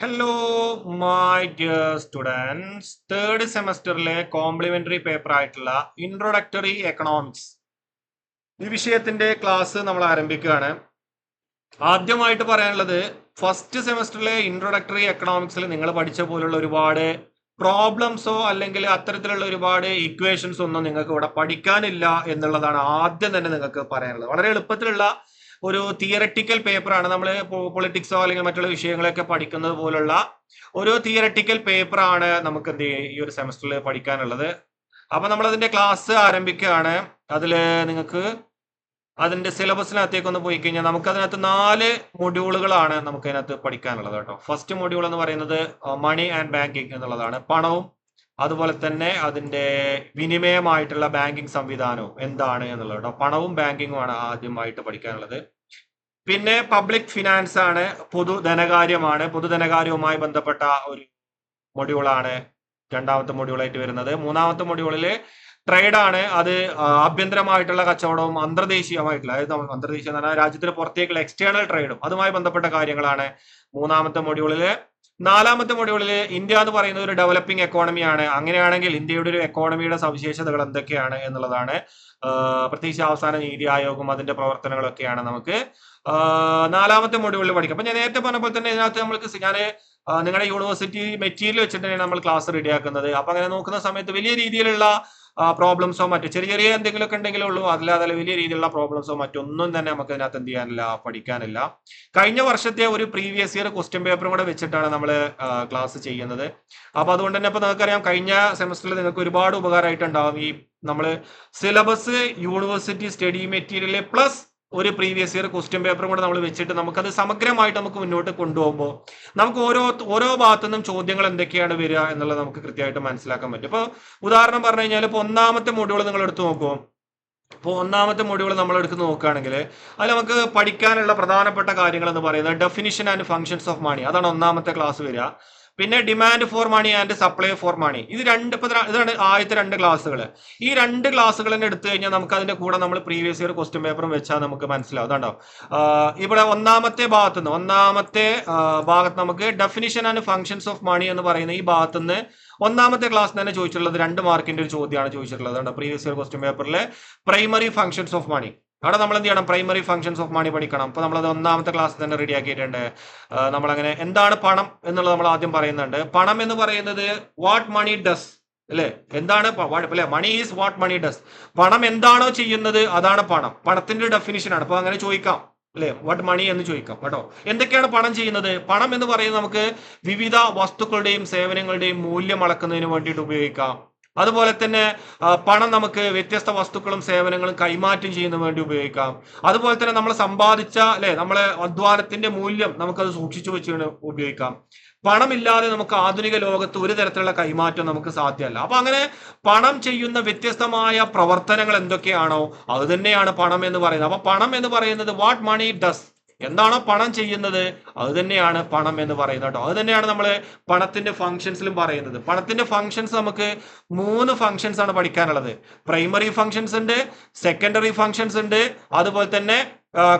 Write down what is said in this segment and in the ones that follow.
Hello my dear students third സെമസ്റ്ററിലെ complementary paper ആയിട്ടുള്ള introductory economics ഈ വിഷയത്തിന്റെ ക്ലാസ് നമ്മൾ ആരംഭിക്കുകയാണ്. ആദ്യമായിട്ട് പറയാനുള്ളത് ഫസ്റ്റ് സെമസ്റ്ററിലെ ഇൻട്രൊഡക്ടറി എക്കണോമിക്സിൽ നിങ്ങൾ പഠിച്ച പോലുള്ള ഒരുപാട് പ്രോബ്ലംസോ അല്ലെങ്കിൽ അത്തരത്തിലുള്ള ഒരുപാട് ഇക്വേഷൻസ് ഒന്നും നിങ്ങൾക്ക് ഇവിടെ പഠിക്കാനില്ല എന്നുള്ളതാണ് ആദ്യം തന്നെ നിങ്ങൾക്ക് പറയാനുള്ളത്. വളരെ എളുപ്പത്തിലുള്ള ഒരു തിയറട്ടിക്കൽ പേപ്പറാണ് നമ്മൾ പൊളിറ്റിക്സോ അല്ലെങ്കിൽ മറ്റുള്ള വിഷയങ്ങളൊക്കെ പഠിക്കുന്നത് പോലുള്ള ഒരു തിയറട്ടിക്കൽ പേപ്പറാണ് നമുക്ക് എന്ത് ഈ ഒരു സെമസ്റ്ററിൽ പഠിക്കാനുള്ളത്. അപ്പം നമ്മൾ അതിന്റെ ക്ലാസ് ആരംഭിക്കുകയാണ്. അതിൽ നിങ്ങൾക്ക് അതിന്റെ സിലബസിനകത്തേക്ക് ഒന്ന് പോയി കഴിഞ്ഞാൽ നമുക്ക് അതിനകത്ത് നാല് മൊഡ്യൂളുകളാണ് നമുക്ക് അതിനകത്ത് പഠിക്കാനുള്ളത് കേട്ടോ. ഫസ്റ്റ് മൊഡ്യൂൾ എന്ന് പറയുന്നത് മണി ആൻഡ് ബാങ്കിങ് എന്നുള്ളതാണ്. പണവും അതുപോലെ തന്നെ അതിന്റെ വിനിമയമായിട്ടുള്ള ബാങ്കിങ് സംവിധാനവും എന്താണ് എന്നുള്ളത് കേട്ടോ പണവും ബാങ്കിങ്ങും ആണ് ആദ്യമായിട്ട് പഠിക്കാനുള്ളത്. പിന്നെ പബ്ലിക് ഫിനാൻസ് ആണ് പൊതു ധനകാര്യമാണ്. പൊതുധനകാര്യവുമായി ബന്ധപ്പെട്ട ഒരു മൊഡ്യൂളാണ് രണ്ടാമത്തെ മൊഡ്യൂളായിട്ട് വരുന്നത്. മൂന്നാമത്തെ മൊഡ്യൂളിൽ ട്രേഡ് ആണ്. അത് ആഭ്യന്തരമായിട്ടുള്ള കച്ചവടവും അന്തർദേശീയമായിട്ടുള്ള അതായത് അന്തർദേശീയ എന്ന് പറഞ്ഞാൽ രാജ്യത്തിന് പുറത്തേക്കുള്ള എക്സ്റ്റേണൽ ട്രേഡും അതുമായി ബന്ധപ്പെട്ട കാര്യങ്ങളാണ് മൂന്നാമത്തെ മൊഡ്യൂളിൽ നാലാമത്തെ മൊഡ്യൂളിൽ ഇന്ത്യ എന്ന് പറയുന്നത് ഒരു ഡെവലപ്പിംഗ് എക്കോണമിയാണ് അങ്ങനെയാണെങ്കിൽ ഇന്ത്യയുടെ ഒരു എക്കോണമിയുടെ സവിശേഷതകൾ എന്തൊക്കെയാണ് എന്നുള്ളതാണ് പ്രത്യേകിച്ച് അവസാന നീതി ആയോഗം അതിന്റെ പ്രവർത്തനങ്ങളൊക്കെയാണ് നമുക്ക്. നാലാമത്തെ മൊഡ്യൂളിൽ പഠിക്കാം. അപ്പൊ ഞാൻ നേരത്തെ പറഞ്ഞ പോലെ തന്നെ ഇതിനകത്ത് നമ്മൾക്ക് ഞാൻ നിങ്ങളുടെ യൂണിവേഴ്സിറ്റി മെറ്റീരിയൽ വെച്ചിട്ടാണ് നമ്മൾ ക്ലാസ് റെഡിയാക്കുന്നത് അപ്പൊ അങ്ങനെ നോക്കുന്ന സമയത്ത് വലിയ രീതിയിലുള്ള പ്രോബ്ലംസോ മറ്റു ചെറിയ ചെറിയ എന്തെങ്കിലുമൊക്കെ ഉണ്ടെങ്കിലേ ഉള്ളൂ. അതില്ലാതെ വലിയ രീതിയിലുള്ള പ്രോബ്ലംസോ മറ്റൊന്നും തന്നെ നമുക്ക് ഇതിനകത്ത് എന്ത് ചെയ്യാനില്ല പഠിക്കാനില്ല. കഴിഞ്ഞ വർഷത്തെ ഒരു പ്രീവിയസ് ഇയർ ക്വസ്റ്റ്യൻ പേപ്പറും കൂടെ വെച്ചിട്ടാണ് നമ്മൾ ക്ലാസ് ചെയ്യുന്നത്. അപ്പൊ അതുകൊണ്ട് തന്നെ ഇപ്പൊ നിങ്ങൾക്കറിയാം കഴിഞ്ഞ സെമസ്റ്ററിൽ നിങ്ങൾക്ക് ഒരുപാട് ഉപകാരമായിട്ടുണ്ടാവും. ഈ നമ്മൾ syllabus university study material plus ഒരു പ്രീവിയസ് ഇയർ ക്വസ്റ്റ്യൻ പേപ്പറും കൂടെ നമ്മൾ വെച്ചിട്ട് നമുക്കത് സമഗ്രമായിട്ട് നമുക്ക് മുന്നോട്ട് കൊണ്ടുപോകുമ്പോൾ നമുക്ക് ഓരോ ഓരോ ഭാഗത്തുനിന്നും ചോദ്യങ്ങൾ എന്തൊക്കെയാണ് വരിക എന്നുള്ളത് നമുക്ക് കൃത്യമായിട്ട് മനസ്സിലാക്കാൻ പറ്റും. ഇപ്പൊ ഉദാഹരണം പറഞ്ഞു കഴിഞ്ഞാൽ ഇപ്പൊ ഒന്നാമത്തെ മൊഡ്യൂൾ നിങ്ങൾ എടുത്തു നോക്കുമോ ഇപ്പോൾ ഒന്നാമത്തെ മൊഡ്യൂൾ നമ്മൾ എടുത്ത് നോക്കുകയാണെങ്കിൽ അതിൽ നമുക്ക് പഠിക്കാനുള്ള പ്രധാനപ്പെട്ട കാര്യങ്ങൾ എന്ന് പറയുന്നത് definition and functions of money അതാണ് ഒന്നാമത്തെ ക്ലാസ് വരിക. പിന്നെ demand for money and supply for money ഇത് രണ്ട് ഇതാണ് ആദ്യത്തെ രണ്ട് ക്ലാസ്സുകൾ ഈ രണ്ട് ക്ലാസ്സുകൾ തന്നെ എടുത്തു കഴിഞ്ഞാൽ നമുക്ക് അതിന്റെ കൂടെ നമ്മൾ പ്രീവിയസ് ഇയർ ക്വസ്റ്റ്യൻ പേപ്പറും വെച്ചാൽ നമുക്ക് മനസ്സിലാവും. അതുണ്ടോ ഇവിടെ ഒന്നാമത്തെ ഭാഗത്ത് നിന്ന് ഒന്നാമത്തെ ഭാഗത്ത് നമുക്ക് definition and functions of money എന്ന് പറയുന്ന ഈ ഭാഗത്ത് നിന്ന് ഒന്നാമത്തെ ക്ലാസ് തന്നെ ചോദിച്ചിട്ടുള്ളത് രണ്ട് മാർക്കിന്റെ ഒരു ചോദ്യമാണ് ചോദിച്ചിട്ടുള്ളത്. പ്രീവിയസ് ഇയർ ക്വസ്റ്റ്യൻ പേപ്പറിലെ പ്രൈമറി ഫങ്ഷൻസ് ഓഫ് മണി അവിടെ നമ്മൾ എന്ത് ചെയ്യണം? പ്രൈമറി ഫങ്ഷൻസ് ഓഫ് മണി പഠിക്കണം. അപ്പൊ നമ്മളത് ഒന്നാമത്തെ ക്ലാസ് തന്നെ റെഡി ആക്കിയിട്ടുണ്ട്. നമ്മളങ്ങനെ എന്താണ് പണം എന്നുള്ളത് നമ്മൾ ആദ്യം പറയുന്നുണ്ട്. പണം എന്ന് പറയുന്നത് വാട്ട് മണി ഡസ് അല്ലേ? എന്താണ് അല്ലേ? Money is what money does പണം എന്താണോ ചെയ്യുന്നത് അതാണ് പണം. പണത്തിന്റെ ഡെഫിനിഷൻ ആണ്. അപ്പൊ അങ്ങനെ ചോദിക്കാം അല്ലേ? വാട്ട് മണി എന്ന് ചോദിക്കാം കേട്ടോ. എന്തൊക്കെയാണ് പണം ചെയ്യുന്നത്? പണം എന്ന് പറയുന്നത് നമുക്ക് വിവിധ വസ്തുക്കളുടെയും സേവനങ്ങളുടെയും മൂല്യം അളക്കുന്നതിന് വേണ്ടിയിട്ട് ഉപയോഗിക്കാം. അതുപോലെ തന്നെ പണം നമുക്ക് വ്യത്യസ്ത വസ്തുക്കളും സേവനങ്ങളും കൈമാറ്റം ചെയ്യുന്നതിന് വേണ്ടി ഉപയോഗിക്കാം. അതുപോലെ തന്നെ നമ്മൾ സമ്പാദിച്ച അല്ലെ നമ്മളെ അധ്വാനത്തിന്റെ മൂല്യം നമുക്കത് സൂക്ഷിച്ചു വെച്ച് ഉപയോഗിക്കാം. പണമില്ലാതെ നമുക്ക് ആധുനിക ലോകത്ത് ഒരു തരത്തിലുള്ള കൈമാറ്റം നമുക്ക് സാധ്യമല്ല. അപ്പൊ അങ്ങനെ പണം ചെയ്യുന്ന വ്യത്യസ്തമായ പ്രവർത്തനങ്ങൾ എന്തൊക്കെയാണോ അത് തന്നെയാണ് പണം എന്ന് പറയുന്നത്. അപ്പൊ പണം എന്ന് പറയുന്നത് വാട്ട് മണി ഡസ് എന്താണോ പണം ചെയ്യുന്നത് അത് തന്നെയാണ് പണം എന്ന് പറയുന്നത് കേട്ടോ. അത് തന്നെയാണ് നമ്മൾ പണത്തിന്റെ ഫങ്ഷൻസിലും പറയുന്നത്. പണത്തിന്റെ ഫങ്ഷൻസ് നമുക്ക് മൂന്ന് ഫങ്ഷൻസ് ആണ് പഠിക്കാനുള്ളത്. പ്രൈമറി ഫങ്ഷൻസ് ഉണ്ട് സെക്കൻഡറി ഫങ്ഷൻസ് ഉണ്ട് അതുപോലെ തന്നെ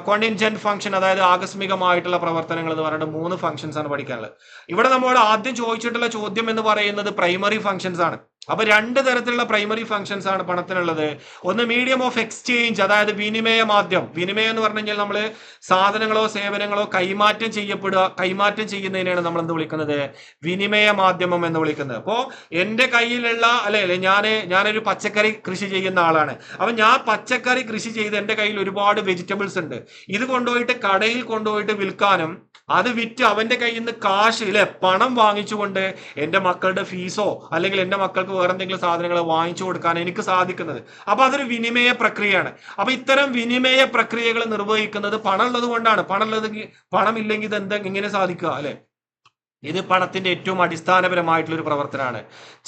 കോണ്ടിൻജന്റ് ഫംഗ്ഷൻ അതായത് ആകസ്മികമായിട്ടുള്ള പ്രവർത്തനങ്ങൾ എന്ന് പറയുന്നത് മൂന്ന് ഫംഗ്ഷൻസ് ആണ് പഠിക്കാനുള്ളത്. ഇവിടെ നമ്മളോട് ആദ്യം ചോദിച്ചിട്ടുള്ള ചോദ്യം എന്ന് പറയുന്നത് പ്രൈമറി ഫംഗ്ഷൻസ് ആണ്. അപ്പൊ രണ്ട് തരത്തിലുള്ള പ്രൈമറി ഫംഗ്ഷൻസ് ആണ് പണത്തിനുള്ളത്. ഒന്ന് മീഡിയം ഓഫ് എക്സ്ചേഞ്ച് അതായത് വിനിമയ മാധ്യം വിനിമയം എന്ന് പറഞ്ഞു കഴിഞ്ഞാൽ നമ്മൾ സാധനങ്ങളോ സേവനങ്ങളോ കൈമാറ്റം ചെയ്യപ്പെടുക കൈമാറ്റം ചെയ്യുന്നതിനെയാണ് നമ്മൾ എന്ത് വിളിക്കുന്നത്? വിനിമയ മാധ്യമം എന്ന് വിളിക്കുന്നത്. അപ്പോൾ എന്റെ കയ്യിലുള്ള അല്ലെ അല്ലെ ഞാൻ ഞാനൊരു പച്ചക്കറി കൃഷി ചെയ്യുന്ന ആളാണ്. അപ്പൊ ഞാൻ പച്ചക്കറി കൃഷി ചെയ്ത് എന്റെ കയ്യിൽ ഒരുപാട് വെജിറ്റബിൾസ് ഉണ്ട്. ഇത് കൊണ്ടുപോയിട്ട് കടയിൽ കൊണ്ടുപോയിട്ട് വിൽക്കാനും അത് വിറ്റ് അവന്റെ കയ്യിൽ നിന്ന് കാശ് ഇല്ലേ പണം വാങ്ങിച്ചുകൊണ്ട് എന്റെ മക്കളുടെ ഫീസോ അല്ലെങ്കിൽ എന്റെ എന്റെ മക്കൾക്ക് വേറെ എന്തെങ്കിലും സാധനങ്ങൾ വാങ്ങിച്ചു കൊടുക്കാൻ എനിക്ക് സാധിക്കുന്നത്. അപ്പൊ അതൊരു വിനിമയ പ്രക്രിയയാണ്. അപ്പൊ ഇത്തരം വിനിമയ പ്രക്രിയകൾ നിർവഹിക്കുന്നത് പണം ഉള്ളത് കൊണ്ടാണ് പണം ഇല്ലെങ്കിൽ ഇത് എന്താ ഇങ്ങനെ സാധിക്കുക അല്ലെ? ഇത് പണത്തിന്റെ ഏറ്റവും അടിസ്ഥാനപരമായിട്ടുള്ള ഒരു പ്രവർത്തനമാണ്.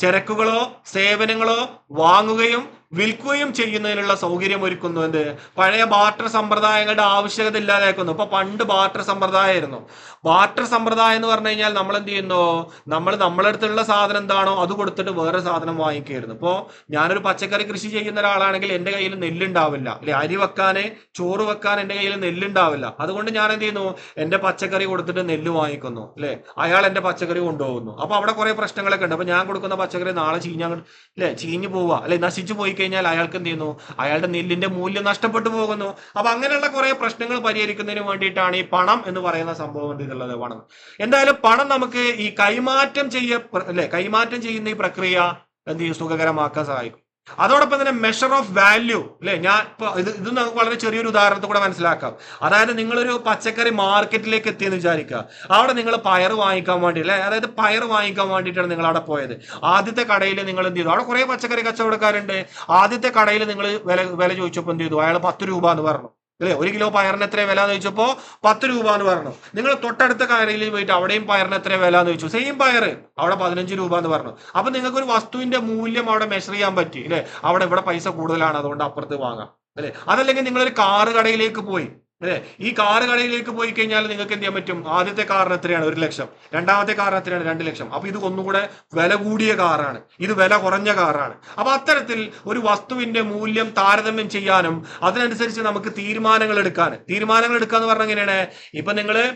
ചരക്കുകളോ സേവനങ്ങളോ വാങ്ങുകയും വിൽക്കുകയും ചെയ്യുന്നതിനുള്ള സൗകര്യം ഒരുക്കുന്നു. എന്ത്? പഴയ ബാർട്ടർ സമ്പ്രദായങ്ങളുടെ ആവശ്യകത ഇല്ലാതാക്കുന്നു. ഇപ്പൊ പണ്ട് ബാർട്ടർ സമ്പ്രദായമായിരുന്നു. ബാർട്ടർ സമ്പ്രദായം എന്ന് പറഞ്ഞു കഴിഞ്ഞാൽ നമ്മൾ എന്ത് ചെയ്യുന്നു? നമ്മൾ നമ്മളെ അടുത്തുള്ള സാധനം എന്താണോ അത് കൊടുത്തിട്ട് വേറെ സാധനം വാങ്ങിക്കുകയായിരുന്നു. ഇപ്പോ ഞാനൊരു പച്ചക്കറി കൃഷി ചെയ്യുന്ന ഒരാളാണെങ്കിൽ എന്റെ കയ്യിൽ നെല്ലുണ്ടാവില്ല. അല്ലെ അരി വെക്കാൻ ചോറ് വെക്കാൻ എന്റെ കയ്യിൽ നെല്ലുണ്ടാവില്ല. അതുകൊണ്ട് ഞാൻ എന്ത് ചെയ്യുന്നു? എന്റെ പച്ചക്കറി കൊടുത്തിട്ട് നെല്ല് വാങ്ങിക്കുന്നു. അല്ലെ അയാൾ എന്റെ പച്ചക്കറി കൊണ്ടുപോകുന്നു. അപ്പൊ അവിടെ കുറെ പ്രശ്നങ്ങളൊക്കെ ഉണ്ട്. അപ്പൊ ഞാൻ കൊടുക്കുന്ന പച്ചക്കറി നാളെ ചീഞ്ഞ അല്ലെ ചീഞ്ഞു പോവുക. അല്ലെ നശിച്ചു പോയി കഴിഞ്ഞാൽ അയാൾക്ക് എന്ത് ചെയ്യുന്നു? അയാളുടെ നെല്ലിന്റെ മൂല്യം നഷ്ടപ്പെട്ടു പോകുന്നു. അപ്പൊ അങ്ങനെയുള്ള കുറെ പ്രശ്നങ്ങൾ പരിഹരിക്കുന്നതിന് വേണ്ടിയിട്ടാണ് ഈ പണം എന്ന് പറയുന്ന സംഭവം എന്ത് ചെയ്തുള്ളത് പണം എന്തായാലും പണം നമുക്ക് ഈ കൈമാറ്റം ചെയ്യ അല്ലെ കൈമാറ്റം ചെയ്യുന്ന ഈ പ്രക്രിയ എന്ത് ചെയ്യും? സുഖകരമാക്കാൻ സഹായിക്കും. അതോടൊപ്പം തന്നെ മെഷർ ഓഫ് വാല്യൂ അല്ലെ ഞാൻ ഇപ്പൊ ഇത് ഇത് നമുക്ക് വളരെ ചെറിയൊരു ഉദാഹരണത്തിൽ കൂടെ മനസ്സിലാക്കാം. അതായത് നിങ്ങളൊരു പച്ചക്കറി മാർക്കറ്റിലേക്ക് എത്തിയെന്ന് വിചാരിക്കുക. അവിടെ നിങ്ങൾ പയർ വാങ്ങിക്കാൻ വേണ്ടി അല്ലെ അതായത് പയർ വാങ്ങിക്കാൻ വേണ്ടിയിട്ടാണ് നിങ്ങൾ അവിടെ പോയത്. ആദ്യത്തെ കടയിൽ നിങ്ങൾ എന്ത് ചെയ്തു? അവിടെ കുറെ പച്ചക്കറി കച്ചവടക്കാരുണ്ട്. ആദ്യത്തെ കടയിൽ നിങ്ങൾ വില വില ചോദിച്ചപ്പോൾ എന്ത് ചെയ്തു? അയാൾ പത്ത് രൂപ എന്ന് പറഞ്ഞു. അല്ലേ? ഒരു കിലോ പയറിന് എത്ര വില എന്ന് ചോദിച്ചപ്പോ പത്ത് രൂപ എന്ന് പറഞ്ഞു. നിങ്ങൾ തൊട്ടടുത്ത കടയിൽ പോയിട്ട് അവിടെയും പയറിന് എത്ര വില എന്ന് ചോദിച്ചു. സെയിം പയർ. അവിടെ പതിനഞ്ച് രൂപ എന്ന് പറഞ്ഞു. അപ്പൊ നിങ്ങൾക്ക് ഒരു വസ്തുവിന്റെ മൂല്യം അവിടെ മെഷർ ചെയ്യാൻ പറ്റി അല്ലെ? അവിടെ ഇവിടെ പൈസ കൂടുതലാണ് അതുകൊണ്ട് അപ്പുറത്ത് വാങ്ങാം അല്ലെ? അതല്ലെങ്കിൽ നിങ്ങളൊരു കാറ് കടയിലേക്ക് പോയി. അല്ലെ? ഈ കാറ് കടയിലേക്ക് പോയി കഴിഞ്ഞാൽ നിങ്ങൾക്ക് എന്ത് ചെയ്യാൻ പറ്റും? ആദ്യത്തെ കാറിന് എത്രയാണ്? ഒരു ലക്ഷം. രണ്ടാമത്തെ കാറിന് എത്രയാണ്? രണ്ട് ലക്ഷം. അപ്പൊ ഇത് ഒന്നുകൂടെ വില കൂടിയ കാറാണ്. ഇത് വില കുറഞ്ഞ കാറാണ്. അപ്പൊ അത്തരത്തിൽ ഒരു വസ്തുവിന്റെ മൂല്യം താരതമ്യം ചെയ്യാനും അതിനനുസരിച്ച് നമുക്ക് തീരുമാനങ്ങൾ എടുക്കാൻ. തീരുമാനങ്ങൾ എടുക്കാന്ന് പറഞ്ഞാൽ എങ്ങനെയാണ്? ഇപ്പൊ നിങ്ങൾ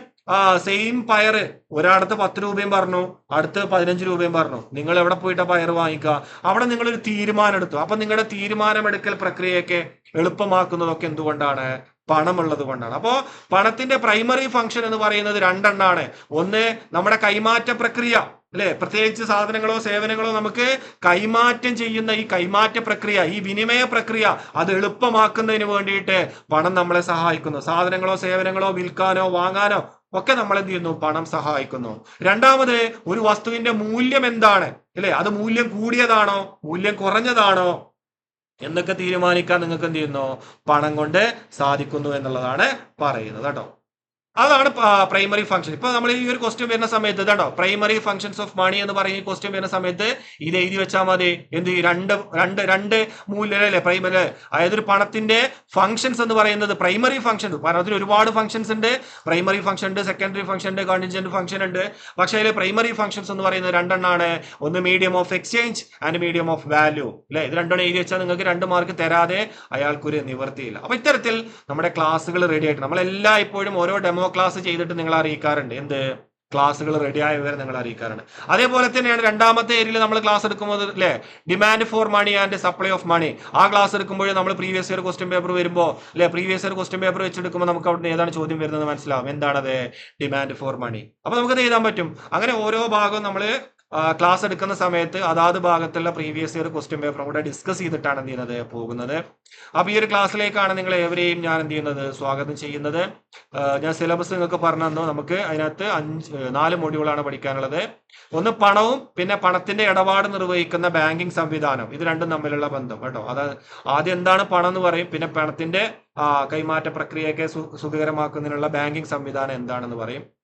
സെയിം പയറ്. ഒരാടത്ത് പത്ത് രൂപയും പറഞ്ഞു അടുത്ത് പതിനഞ്ച് രൂപയും പറഞ്ഞു. നിങ്ങൾ എവിടെ പോയിട്ട് പയർ വാങ്ങിക്കുക അവിടെ നിങ്ങളൊരു തീരുമാനം എടുത്തു അപ്പൊ നിങ്ങളുടെ തീരുമാനമെടുക്കൽ പ്രക്രിയയൊക്കെ എളുപ്പമാക്കുന്നതൊക്കെ എന്തുകൊണ്ടാണ്? പണമുള്ളത് കൊണ്ടാണ്. അപ്പോ പണത്തിന്റെ പ്രൈമറി ഫംഗ്ഷൻ എന്ന് പറയുന്നത് രണ്ടെണ്ണാണ്. ഒന്ന് നമ്മുടെ കൈമാറ്റ പ്രക്രിയ അല്ലെ? പ്രത്യേകിച്ച് സാധനങ്ങളോ സേവനങ്ങളോ നമുക്ക് കൈമാറ്റം ചെയ്യുന്ന ഈ കൈമാറ്റ പ്രക്രിയ ഈ വിനിമയ പ്രക്രിയ അത് എളുപ്പമാക്കുന്നതിന് വേണ്ടിയിട്ട് പണം നമ്മളെ സഹായിക്കുന്നു. സാധനങ്ങളോ സേവനങ്ങളോ വിൽക്കാനോ വാങ്ങാനോ ഒക്കെ നമ്മൾ എന്ത് ചെയ്യുന്നു? പണം സഹായിക്കുന്നു. രണ്ടാമത് ഒരു വസ്തുവിന്റെ മൂല്യം എന്താണ്? അല്ലെ? അത് മൂല്യം കൂടിയതാണോ? മൂല്യം കുറഞ്ഞതാണോ? എന്നൊക്കെ തീരുമാനിക്കാൻ നിങ്ങൾക്ക് എന്ത് ചെയ്യുന്നു? പണം കൊണ്ട് സാധിക്കുന്നു എന്നുള്ളതാണ് പറയുന്നത് കേട്ടോ. അതാണ് പ്രൈമറി ഫംഗ്ഷൻ ഇപ്പൊ നമ്മൾ ഈ ഒരു ക്വസ്റ്റ്യൻ വരുന്ന സമയത്ത് കേട്ടോ പ്രൈമറി ഫംഗ്ഷൻസ് ഓഫ് മണി എന്ന് പറയുന്ന ക്വസ്റ്റ്യൻ വരുന്ന സമയത്ത് ഇത് എഴുതി വെച്ചാൽ മതി. എന്ത് രണ്ട് രണ്ട് രണ്ട് മൂല്യം അല്ലേ? പ്രൈമറി അതായത് ഒരു പണത്തിന്റെ ഫംഗ്ഷൻസ് എന്ന് പറയുന്നത് പ്രൈമറി ഫംഗ്ഷൻ പണത്തിന് ഒരുപാട് ഫംഗ്ഷൻസ് ഉണ്ട്. പ്രൈമറി ഫംഗ്ഷൻ ഉണ്ട് സെക്കൻഡറി ഫംഗ്ഷൻ ഉണ്ട് കണ്ടിജന്റ് ഫംഗ്ഷൻ ഉണ്ട്. പക്ഷേ അതിൽ പ്രൈമറി ഫംഗ്ഷൻസ് എന്ന് പറയുന്നത് രണ്ടെണ്ണാണ്. ഒന്ന് medium of exchange and medium of value അല്ലെ? ഇത് രണ്ടെണ്ണം എഴുതി വെച്ചാൽ നിങ്ങൾക്ക് രണ്ട് മാർക്ക് തരാതെ അയാൾക്കൊരു നിവർത്തിയില്ല അപ്പൊ ഇത്തരത്തിൽ നമ്മുടെ ക്ലാസ്സുകൾ റെഡി ആയിട്ട്. നമ്മളെല്ലാം ഇപ്പോഴും ഓരോ ഡെമോ ക്ലാസ് ചെയ്തിട്ട് നിങ്ങൾ അറിയിക്കാറുണ്ട്. എന്ത്? ക്ലാസ്സുകൾ റെഡി വിവരം നിങ്ങൾ അറിയിക്കാറുണ്ട്. അതേപോലെ തന്നെയാണ് രണ്ടാമത്തെ ഏരിയയിൽ നമ്മൾ ക്ലാസ് എടുക്കുമ്പോൾ അല്ലെ demand for money and supply of money ആ ക്ലാസ് എടുക്കുമ്പോൾ നമ്മൾ പ്രീവിയസ് ഇയർ ക്വസ്റ്റ്യൻ പേപ്പർ വരുമ്പോൾ അല്ലെ പ്രീവിയസ് ഇയർ ക്വസ്റ്റ്യൻ പേപ്പർ വെച്ചെടുക്കുമ്പോൾ നമുക്ക് അവിടെ ഏതാണ് ചോദ്യം വരുന്നത് മനസ്സിലാവും. എന്താണത്? ഡിമാൻഡ് ഫോർ മണി അപ്പൊ നമുക്കത് എഴുതാൻ പറ്റും. അങ്ങനെ ഓരോ ഭാഗവും നമ്മൾ ക്ലാസ് എടുക്കുന്ന സമയത്ത് അതാത് ഭാഗത്തുള്ള പ്രീവിയസ് ഇയർ ക്വസ്റ്റ്യൻ പേപ്പറും കൂടെ ഡിസ്കസ് ചെയ്തിട്ടാണ് എന്ത് ചെയ്യുന്നത്? പോകുന്നത്. അപ്പൊ ഈ ഒരു ക്ലാസ്സിലേക്കാണ് നിങ്ങൾ ഏവരെയും ഞാൻ എന്ത് ചെയ്യുന്നത്? സ്വാഗതം ചെയ്യുന്നത്. ഞാൻ സിലബസ് നിങ്ങൾക്ക് പറഞ്ഞു തന്നു. നമുക്ക് അതിനകത്ത് അഞ്ച് നാല് മൊഡ്യൂളാണ് പഠിക്കാനുള്ളത്. ഒന്ന് പണവും പിന്നെ പണത്തിന്റെ ഇടപാട് നിർവഹിക്കുന്ന ബാങ്കിങ് സംവിധാനം. ഇത് രണ്ടും തമ്മിലുള്ള ബന്ധം കേട്ടോ. അത് ആദ്യം എന്താണ് പണം എന്ന് പറയും. പിന്നെ പണത്തിന്റെ കൈമാറ്റ പ്രക്രിയയൊക്കെ സുഖകരമാക്കുന്നതിനുള്ള ബാങ്കിങ് സംവിധാനം എന്താണെന്ന് പറയും.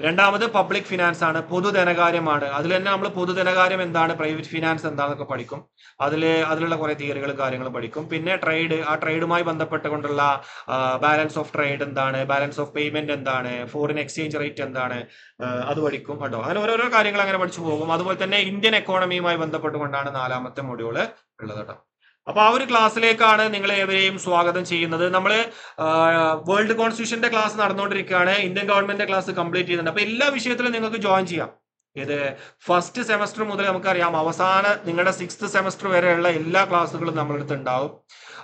രണ്ടാമത് പബ്ലിക് ഫിനാൻസ് ആണ്. പൊതുധനകാര്യമാണ്. അതിൽ തന്നെ നമ്മൾ പൊതുധനകാര്യം എന്താണ്? പ്രൈവറ്റ് ഫിനാൻസ് എന്താണെന്നൊക്കെ പഠിക്കും. അതിൽ അതിലുള്ള കുറെ തിയറികളും കാര്യങ്ങളും പഠിക്കും. പിന്നെ ട്രേഡ് ആ ട്രേഡുമായി ബന്ധപ്പെട്ടുകൊണ്ടുള്ള ബാലൻസ് ഓഫ് ട്രേഡ് എന്താണ്? ബാലൻസ് ഓഫ് പേയ്മെന്റ് എന്താണ്? ഫോറിൻ എക്സ്ചേഞ്ച് റേറ്റ് എന്താണ്? അത് പഠിക്കും കേട്ടോ. അങ്ങനെ ഓരോരോ കാര്യങ്ങൾ അങ്ങനെ പഠിച്ചു പോകും. അതുപോലെ തന്നെ ഇന്ത്യൻ എക്കോണമിയുമായി ബന്ധപ്പെട്ടുകൊണ്ടാണ് നാലാമത്തെ മൊഡ്യൂൾ ഉള്ളത് കേട്ടോ. അപ്പൊ ആ ഒരു ക്ലാസ്സിലേക്കാണ് നിങ്ങളെ ഏവരെയും സ്വാഗതം ചെയ്യുന്നത്. നമ്മൾ വേൾഡ് കോൺസ്റ്റിറ്റ്യൂഷന്റെ ക്ലാസ് നടന്നുകൊണ്ടിരിക്കുകയാണ്. ഇന്ത്യൻ ഗവൺമെന്റിന്റെ ക്ലാസ് കംപ്ലീറ്റ് ചെയ്യുന്നുണ്ട്. അപ്പൊ എല്ലാ വിഷയത്തിലും നിങ്ങൾക്ക് ജോയിൻ ചെയ്യാം. ഇത് ഫസ്റ്റ് സെമസ്റ്റർ മുതൽ നമുക്കറിയാം അവസാന നിങ്ങളുടെ സിക്സ്ത് സെമസ്റ്റർ വരെയുള്ള എല്ലാ ക്ലാസ്സുകളും നമ്മളടുത്ത് ഉണ്ടാവും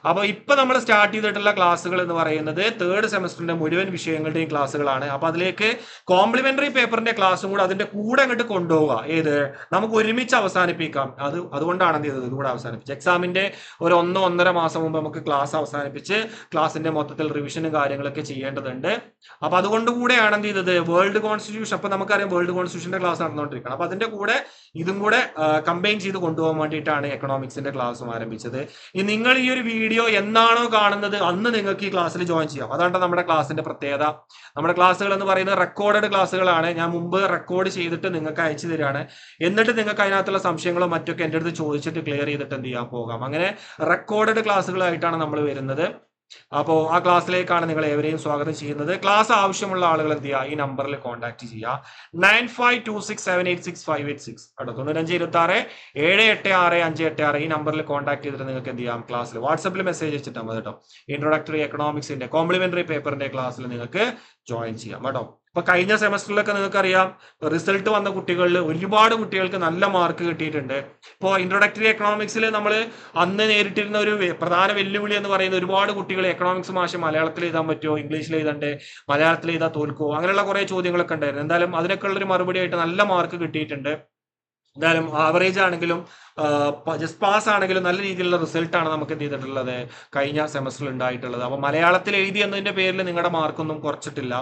അപ്പൊ ഇപ്പൊ നമ്മൾ സ്റ്റാർട്ട് ചെയ്തിട്ടുള്ള ക്ലാസ്സുകൾ എന്ന് പറയുന്നത് തേർഡ് സെമസ്റ്ററിന്റെ മുഴുവൻ വിഷയങ്ങളുടെയും ക്ലാസ്സുകളാണ് അപ്പൊ അതിലേക്ക് കോംപ്ലിമെന്ററി പേപ്പറിന്റെ ക്ലാസ്സും കൂടെ അതിന്റെ കൂടെ അങ്ങോട്ട് കൊണ്ടുപോവുക. ഏത്? നമുക്ക് ഒരുമിച്ച് അവസാനിപ്പിക്കാം. അത് അതുകൊണ്ടാണ് എന്ത് ചെയ്തത്? ഇതുകൂടെ അവസാനിപ്പിച്ചത് എക്സാമിന്റെ ഒരു ഒന്നോ ഒന്നര മാസം മുമ്പ് നമുക്ക് ക്ലാസ് അവസാനിപ്പിച്ച് ക്ലാസിന്റെ മൊത്തത്തിൽ റിവിഷനും കാര്യങ്ങളൊക്കെ ചെയ്യേണ്ടതുണ്ട്. അപ്പൊ അതുകൊണ്ട് കൂടെയാണ് എന്ത് ചെയ്തത്? വേൾഡ് കോൺസ്റ്റിറ്റ്യൂഷൻ അപ്പൊ നമുക്കറിയാം വേൾഡ് കോൺസ്റ്റിറ്റ്യൂഷന്റെ ക്ലാസ് നടന്നുകൊണ്ടിരിക്കണം അപ്പൊ അതിന്റെ കൂടെ ഇതും കൂടെ കമ്പൈൻ ചെയ്ത് കൊണ്ടുപോകാൻ വേണ്ടിയിട്ടാണ് എക്കണോമിക്സിന്റെ ക്ലാസ്സും ആരംഭിച്ചത്. നിങ്ങൾ ഈ ഒരു വീഡിയോ എന്നാണോ കാണുന്നത് അന്ന് നിങ്ങൾക്ക് ഈ ക്ലാസ്സിൽ ജോയിൻ ചെയ്യാം. അതാണ് നമ്മുടെ ക്ലാസ്സിന്റെ പ്രത്യേകത. നമ്മുടെ ക്ലാസ്സുകൾ എന്ന് പറയുന്നത് റെക്കോർഡഡ് ക്ലാസ്സുകളാണ് ഞാൻ മുമ്പ് റെക്കോർഡ് ചെയ്തിട്ട് നിങ്ങൾക്ക് അയച്ചു തരികയാണ്. എന്നിട്ട് നിങ്ങൾക്ക് അതിനകത്തുള്ള സംശയങ്ങളോ മറ്റൊക്കെ എന്റെ അടുത്ത് ചോദിച്ചിട്ട് ക്ലിയർ ചെയ്തിട്ട് എന്ത് ചെയ്യാൻ പോകാം. അങ്ങനെ റെക്കോർഡഡ് ക്ലാസ്സുകളായിട്ടാണ് നമ്മൾ വരുന്നത്. അപ്പോൾ ആ ക്ലാസ്സിലേക്കാണ് നിങ്ങൾ ഏവരെയും സ്വാഗതം ചെയ്യുന്നത്. ക്ലാസ് ആവശ്യമുള്ള ആളുകൾ എന്ത് ചെയ്യുക? ഈ നമ്പറിൽ കോൺടാക്ട് ചെയ്യുക. Nine five two six seven eight six five eight six കേട്ടോ തൊണ്ണൂറ്റഞ്ച് ഇരുപത്തി ആറ് ഏഴ് എട്ട് ആറ് അഞ്ച് എട്ട് ആറ്. ഈ നമ്പറിൽ കോൺടാക്ട് ചെയ്തിട്ട് നിങ്ങൾക്ക് എന്ത് ചെയ്യാം? ക്ലാസ്സിൽ വാട്സപ്പിൽ മെസ്സേജ് വെച്ചിട്ടാൽ മതി കേട്ടോ. ഇൻട്രൊഡക്ടറി എക്കണോമിക്സിന്റെ കോംപ്ലിമെന്ററി പേപ്പറിന്റെ ക്ലാസ്സിൽ നിങ്ങൾക്ക് ജോയിൻ ചെയ്യാം കേട്ടോ. ഇപ്പൊ കഴിഞ്ഞ സെമസ്റ്ററിലൊക്കെ നിങ്ങൾക്ക് അറിയാം റിസൾട്ട് വന്ന കുട്ടികളിൽ ഒരുപാട് കുട്ടികൾക്ക് നല്ല മാർക്ക് കിട്ടിയിട്ടുണ്ട്. ഇപ്പോൾ ഇൻട്രൊഡക്ടറി എക്കണോമിക്സിൽ നമ്മൾ അന്ന് നേരിട്ടിരുന്ന ഒരു പ്രധാന വെല്ലുവിളി എന്ന് പറയുന്ന ഒരുപാട് കുട്ടികൾ എക്കണോമിക്സ് മാഷ് മലയാളത്തിൽ എഴുതാൻ പറ്റുമോ ഇംഗ്ലീഷിൽ എഴുതണ്ടേ മലയാളത്തിൽ എഴുതാൻ തോൽക്കുമോ അങ്ങനെയുള്ള കുറെ ചോദ്യങ്ങളൊക്കെ ഉണ്ടായിരുന്നു. എന്തായാലും അതിനൊക്കെ ഉള്ളൊരു മറുപടി ആയിട്ട് നല്ല മാർക്ക് കിട്ടിയിട്ടുണ്ട്. എന്തായാലും ആവറേജ് ആണെങ്കിലും ജസ്റ്റ് പാസ് ആണെങ്കിലും നല്ല രീതിയിലുള്ള റിസൾട്ടാണ് നമുക്ക് എന്ത് ചെയ്തിട്ടുള്ളത് കഴിഞ്ഞ സെമസ്റ്ററിൽ ഉണ്ടായിട്ടുള്ളത്. അപ്പോൾ മലയാളത്തിൽ എഴുതി എന്നതിന്റെ പേരിൽ നിങ്ങളുടെ മാർക്കൊന്നും കുറച്ചിട്ടില്ല.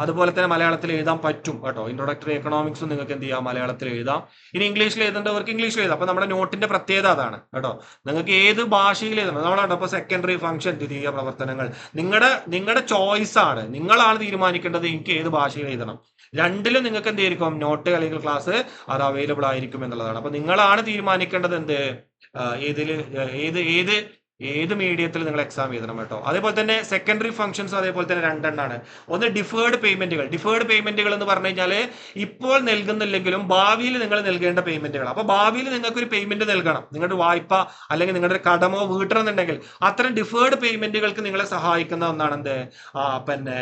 അതുപോലെ തന്നെ മലയാളത്തിൽ എഴുതാൻ പറ്റും കേട്ടോ. ഇൻട്രൊഡക്ടറി എക്കണോമിക്സും നിങ്ങൾക്ക് എന്ത് ചെയ്യാം? മലയാളത്തിൽ എഴുതാം. ഇനി ഇംഗ്ലീഷിൽ എഴുതേണ്ടവർക്ക് ഇംഗ്ലീഷിൽ എഴുതാം. അപ്പൊ നമ്മുടെ നോട്ടിന്റെ പ്രത്യേകത അതാണ് കേട്ടോ. നിങ്ങൾക്ക് ഏത് ഭാഷയിൽ എഴുതണം? നമ്മളാണ് ഇപ്പൊ സെക്കൻഡറി ഫംഗ്ഷൻ ദ്വിതീയ പ്രവർത്തനങ്ങൾ. നിങ്ങളുടെ നിങ്ങളുടെ ചോയ്സ് ആണ്. നിങ്ങളാണ് തീരുമാനിക്കേണ്ടത് എനിക്ക് ഏത് ഭാഷയിൽ എഴുതണം. രണ്ടിലും നിങ്ങൾക്ക് എന്ത് ആയിരിക്കും നോട്ട് അല്ലെങ്കിൽ ക്ലാസ് അത് അവൈലബിൾ ആയിരിക്കും എന്നുള്ളതാണ്. അപ്പൊ നിങ്ങളാണ് തീരുമാനിക്കേണ്ടത് എന്ത്? ഏതിൽ ഏത് ഏത് ഏത് മീഡിയത്തിൽ നിങ്ങൾ എക്സാം എഴുതണം കേട്ടോ. അതേപോലെ തന്നെ സെക്കൻഡറി ഫംഗ്ഷൻസ് അതേപോലെ തന്നെ രണ്ടെണ്ണാണ്. ഒന്ന് ഡിഫേർഡ് പേയ്മെന്റുകൾ ഡിഫേർഡ് പേയ്മെന്റുകൾ എന്ന് പറഞ്ഞു കഴിഞ്ഞാൽ ഇപ്പോൾ നൽകുന്നില്ലെങ്കിലും ഭാവിയിൽ നിങ്ങൾ നൽകേണ്ട പേയ്മെന്റുകൾ അപ്പൊ ഭാവിയിൽ നിങ്ങൾക്ക് ഒരു പേയ്മെന്റ് നൽകണം. നിങ്ങളുടെ വായ്പ അല്ലെങ്കിൽ നിങ്ങളുടെ കടമോ വീട്ടണമെന്നുണ്ടെങ്കിൽ അത്തരം ഡിഫേർഡ് പേയ്മെന്റുകൾക്ക് നിങ്ങളെ സഹായിക്കുന്ന ഒന്നാണ് എന്ത്? ആ പിന്നെ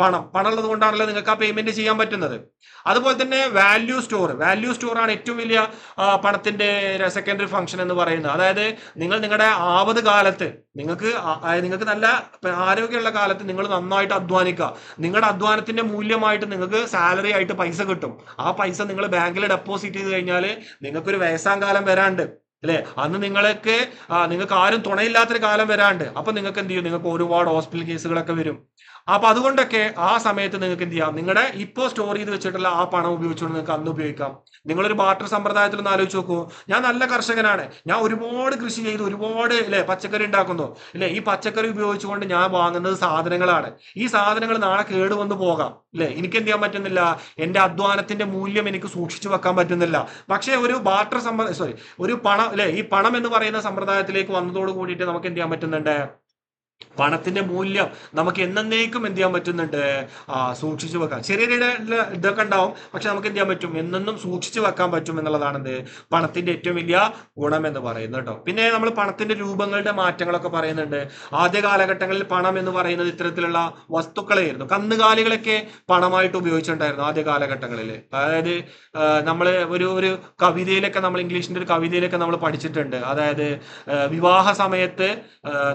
പണം. പണം ഉള്ളത് കൊണ്ടാണല്ലോ നിങ്ങൾക്ക് ആ പേയ്മെന്റ് ചെയ്യാൻ പറ്റുന്നത്. അതുപോലെ തന്നെ വാല്യൂ സ്റ്റോർ വാല്യൂ സ്റ്റോർ ആണ് ഏറ്റവും വലിയ പണത്തിന്റെ സെക്കൻഡറി ഫംഗ്ഷൻ എന്ന് പറയുന്നത്. അതായത് നിങ്ങൾ നിങ്ങളുടെ ആവത് കാലത്ത് നിങ്ങൾക്ക് നിങ്ങൾക്ക് നല്ല ആരോഗ്യമുള്ള കാലത്ത് നിങ്ങൾ നന്നായിട്ട് അധ്വാനിക്കുക. നിങ്ങളുടെ അധ്വാനത്തിന്റെ മൂല്യമായിട്ട് നിങ്ങൾക്ക് സാലറി ആയിട്ട് പൈസ കിട്ടും. ആ പൈസ നിങ്ങൾ ബാങ്കിൽ ഡെപ്പോസിറ്റ് ചെയ്ത് കഴിഞ്ഞാൽ നിങ്ങൾക്കൊരു വയസ്സാം കാലം വരാണ്ട്. അല്ലെ? അന്ന് നിങ്ങൾക്ക് നിങ്ങൾക്ക് ആരും തുണയില്ലാത്തൊരു കാലം വരാണ്ട്. അപ്പൊ നിങ്ങൾക്ക് എന്ത് ചെയ്യും? നിങ്ങൾക്ക് ഒരുപാട് ഹോസ്പിറ്റൽ കേസുകളൊക്കെ വരും. അപ്പൊ അതുകൊണ്ടൊക്കെ ആ സമയത്ത് നിങ്ങൾക്ക് എന്ത് ചെയ്യാം? നിങ്ങളുടെ ഇപ്പോൾ സ്റ്റോർ ചെയ്ത് വെച്ചിട്ടുള്ള ആ പണം ഉപയോഗിച്ചുകൊണ്ട് നിങ്ങൾക്ക് അന്ന് ഉപയോഗിക്കാം. നിങ്ങളൊരു ബാർട്ടർ സമ്പ്രദായത്തിൽ ഒന്ന് ആലോചിച്ച് നോക്കൂ. ഞാൻ നല്ല കർഷകനാണ്. ഞാൻ ഒരുപാട് കൃഷി ചെയ്ത് ഒരുപാട് അല്ലെ പച്ചക്കറി ഉണ്ടാക്കുന്നു. അല്ലെ ഈ പച്ചക്കറി ഉപയോഗിച്ചുകൊണ്ട് ഞാൻ വാങ്ങുന്നത് സാധനങ്ങളാണ്. ഈ സാധനങ്ങൾ നാളെ കേടുവന്ന് പോകാം. അല്ലെ എനിക്ക് എന്ത് ചെയ്യാൻ പറ്റുന്നില്ല? എന്റെ അധ്വാനത്തിന്റെ മൂല്യം എനിക്ക് സൂക്ഷിച്ചു വെക്കാൻ പറ്റുന്നില്ല. പക്ഷേ ഒരു ബാർട്ടർ സമ്പ്രദായം സോറി ഒരു പണം അല്ലെ ഈ പണം എന്ന് പറയുന്ന സമ്പ്രദായത്തിലേക്ക് വന്നതോട് കൂടിയിട്ട് നമുക്ക് എന്ത് ചെയ്യാൻ പറ്റുന്നുണ്ട്? പണത്തിന്റെ മൂല്യം നമുക്ക് എന്നേക്കും എന്ത് ചെയ്യാൻ പറ്റുന്നുണ്ട്? സൂക്ഷിച്ചു വെക്കാൻ ചെറിയ ഇതൊക്കെ ഉണ്ടാവും. പക്ഷെ നമുക്ക് എന്ത് ചെയ്യാൻ പറ്റും? എന്നെന്നും സൂക്ഷിച്ചു വെക്കാൻ പറ്റും എന്നുള്ളതാണ് എന്ത് പണത്തിന്റെ ഏറ്റവും വലിയ ഗുണം എന്ന് പറയുന്നത് കേട്ടോ. പിന്നെ നമ്മൾ പണത്തിന്റെ രൂപങ്ങളുടെ മാറ്റങ്ങളൊക്കെ പറയുന്നുണ്ട്. ആദ്യ കാലഘട്ടങ്ങളിൽ പണം എന്ന് പറയുന്നത് ഇത്തരത്തിലുള്ള വസ്തുക്കളായിരുന്നു. കന്നുകാലികളൊക്കെ പണമായിട്ട് ഉപയോഗിച്ചിട്ടുണ്ടായിരുന്നു ആദ്യ കാലഘട്ടങ്ങളിൽ. അതായത് നമ്മൾ ഒരു ഒരു കവിതയിലൊക്കെ നമ്മൾ ഇംഗ്ലീഷിന്റെ ഒരു കവിതയിലൊക്കെ നമ്മൾ പഠിച്ചിട്ടുണ്ട്. അതായത് വിവാഹ സമയത്ത്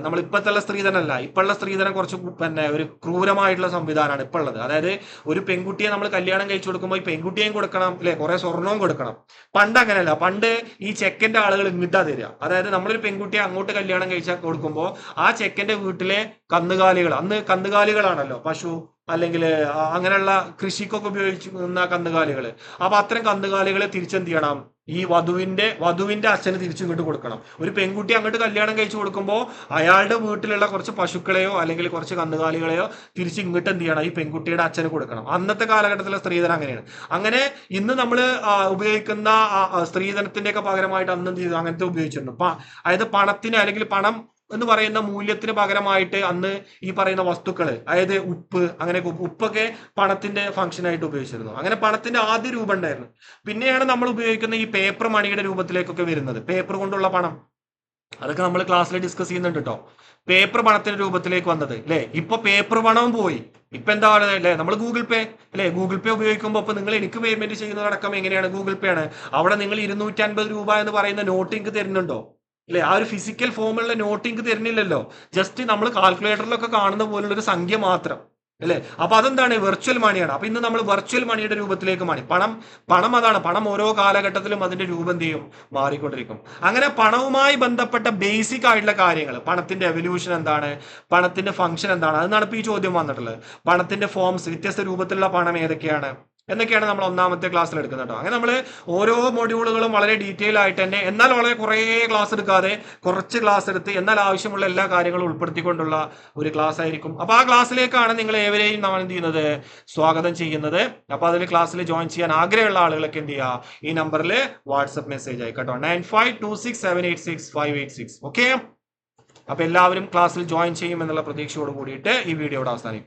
നമ്മൾ ഇപ്പോഴത്തെ സ്ത്രീധനല്ല ഇപ്പോഴുള്ള സ്ത്രീധനം കുറച്ച് പിന്നെ ഒരു ക്രൂരമായിട്ടുള്ള സംവിധാനമാണ് ഇപ്പോൾ ഉള്ളത് അതായത് ഒരു പെൺകുട്ടിയെ നമ്മൾ കല്യാണം കഴിച്ചു കൊടുക്കുമ്പോൾ ഈ പെൺകുട്ടിയെയും കൊടുക്കണം അല്ലെ? കുറെ സ്വർണവും കൊടുക്കണം. പണ്ട് അങ്ങനെയല്ല. പണ്ട് ഈ ചെക്കന്റെ ആളുകൾ ഇങ്ങിട്ടാ തരിക. അതായത് നമ്മളൊരു പെൺകുട്ടിയെ അങ്ങോട്ട് കല്യാണം കഴിച്ചാൽ കൊടുക്കുമ്പോൾ ആ ചെക്കന്റെ വീട്ടിലെ കന്നുകാലികൾ അന്ന് കന്നുകാലികളാണല്ലോ. പശു അല്ലെങ്കിൽ അങ്ങനെയുള്ള കൃഷിക്കൊക്കെ ഉപയോഗിക്കുന്ന കന്നുകാലികൾ. അപ്പൊ അത്തരം കന്നുകാലികളെ തിരിച്ചെന്ത് ചെയ്യണം? ഈ വധുവിന്റെ വധുവിന്റെ അച്ഛന് തിരിച്ചു ഇങ്ങോട്ട് കൊടുക്കണം. ഒരു പെൺകുട്ടി അങ്ങോട്ട് കല്യാണം കഴിച്ചു കൊടുക്കുമ്പോൾ അയാളുടെ വീട്ടിലുള്ള കുറച്ച് പശുക്കളെയോ അല്ലെങ്കിൽ കുറച്ച് കന്നുകാലികളെയോ തിരിച്ച് ഇങ്ങോട്ട് എന്ത് ചെയ്യണം? ഈ പെൺകുട്ടിയുടെ അച്ഛന് കൊടുക്കണം. അന്നത്തെ കാലഘട്ടത്തിലെ സ്ത്രീധനം അങ്ങനെയാണ്. അങ്ങനെ ഇന്ന് നമ്മൾ ഉപയോഗിക്കുന്ന ആ, ആ, സ്ത്രീധനത്തിന്റെ ഒക്കെ പകരമായിട്ട് അന്ന് എന്ത് ചെയ്തു? അങ്ങനത്തെ ഉപയോഗിച്ചിട്ടുണ്ട്. അതായത് പണത്തിന് അല്ലെങ്കിൽ പണം എന്ന് പറയുന്ന മൂല്യത്തിന് പകരമായിട്ട് അന്ന് ഈ പറയുന്ന വസ്തുക്കൾ അതായത് ഉപ്പ് അങ്ങനെ ഉപ്പൊക്കെ പണത്തിന്റെ ഫംഗ്ഷൻ ആയിട്ട് ഉപയോഗിച്ചിരുന്നു. അങ്ങനെ പണത്തിന്റെ ആദ്യ രൂപം ഉണ്ടായിരുന്നു. പിന്നെയാണ് നമ്മൾ ഉപയോഗിക്കുന്ന ഈ പേപ്പർ മണിയുടെ രൂപത്തിലേക്കൊക്കെ വരുന്നത്. പേപ്പർ കൊണ്ടുള്ള പണം. അതൊക്കെ നമ്മൾ ക്ലാസ്സിൽ ഡിസ്കസ് ചെയ്യുന്നുണ്ട് കേട്ടോ പേപ്പർ പണത്തിന്റെ രൂപത്തിലേക്ക് വന്നത് അല്ലേ ഇപ്പൊ പേപ്പർ പണവും പോയി. ഇപ്പൊ എന്താ പറയുന്നത് അല്ലെ നമ്മൾ ഗൂഗിൾ പേ അല്ലെ ഗൂഗിൾ പേ ഉപയോഗിക്കുമ്പോൾ ഇപ്പൊ നിങ്ങൾ എനിക്ക് പേയ്മെന്റ് ചെയ്യുന്നതടക്കം എങ്ങനെയാണ് ഗൂഗിൾ പേ ആണ്? അവിടെ നിങ്ങൾ ഇരുന്നൂറ്റി അൻപത് രൂപ എന്ന് പറയുന്ന നോട്ട് എനിക്ക് തരുന്നുണ്ടോ? അല്ലെ ആ ഒരു ഫിസിക്കൽ ഫോമിലുള്ള നോട്ട് എനിക്ക് തരുന്നില്ലല്ലോ. ജസ്റ്റ് നമ്മൾ കാൽക്കുലേറ്ററിലൊക്കെ കാണുന്ന പോലുള്ള ഒരു സംഖ്യ മാത്രം. അല്ലെ അപ്പൊ അതെന്താണ്? വെർച്വൽ മണിയാണ് അപ്പൊ ഇന്ന് നമ്മൾ വെർച്വൽ മണിയുടെ രൂപത്തിലേക്ക് മണി പണം പണം അതാണ്. പണം ഓരോ കാലഘട്ടത്തിലും അതിന്റെ രൂപം എന്ത് ചെയ്യും? മാറിക്കൊണ്ടിരിക്കും. അങ്ങനെ പണവുമായി ബന്ധപ്പെട്ട ബേസിക് ആയിട്ടുള്ള കാര്യങ്ങൾ പണത്തിന്റെ എവല്യൂഷൻ എന്താണ്? പണത്തിന്റെ ഫംഗ്ഷൻ എന്താണ്? അതെന്നാണ് ഇപ്പൊ ഈ ചോദ്യം വന്നിട്ടുള്ളത്. പണത്തിന്റെ ഫോംസ് വ്യത്യസ്ത രൂപത്തിലുള്ള പണം ഏതൊക്കെയാണ്? എന്നൊക്കെയാണ് നമ്മൾ ഒന്നാമത്തെ ക്ലാസ്സിൽ എടുക്കുന്നത് കേട്ടോ. അങ്ങനെ നമ്മൾ ഓരോ മൊഡ്യൂളുകളും വളരെ ഡീറ്റെയിൽ ആയിട്ട് തന്നെ എന്നാൽ വളരെ കുറേ ക്ലാസ് എടുക്കാതെ കുറച്ച് ക്ലാസ് എടുത്ത് എന്നാൽ ആവശ്യമുള്ള എല്ലാ കാര്യങ്ങളും ഉൾപ്പെടുത്തിക്കൊണ്ടുള്ള ഒരു ക്ലാസ് ആയിരിക്കും. അപ്പൊ ആ ക്ലാസ്സിലേക്കാണ് നിങ്ങൾ ഏവരെയും നമ്മൾ എന്ത് ചെയ്യുന്നത്? സ്വാഗതം ചെയ്യുന്നത്. അപ്പൊ അതിൽ ക്ലാസ്സിൽ ജോയിൻ ചെയ്യാൻ ആഗ്രഹമുള്ള ആളുകളൊക്കെ എന്ത് ചെയ്യുക ഈ നമ്പറിൽ WhatsApp message ആയിക്കോട്ടോ nine five two six seven eight six five eight six. Okay? അപ്പൊ എല്ലാവരും ക്ലാസ്സിൽ ജോയിൻ ചെയ്യുമെന്നുള്ള പ്രതീക്ഷയോട് കൂടിയിട്ട് ഈ വീഡിയോ ഇവിടെ അവസാനിക്കും.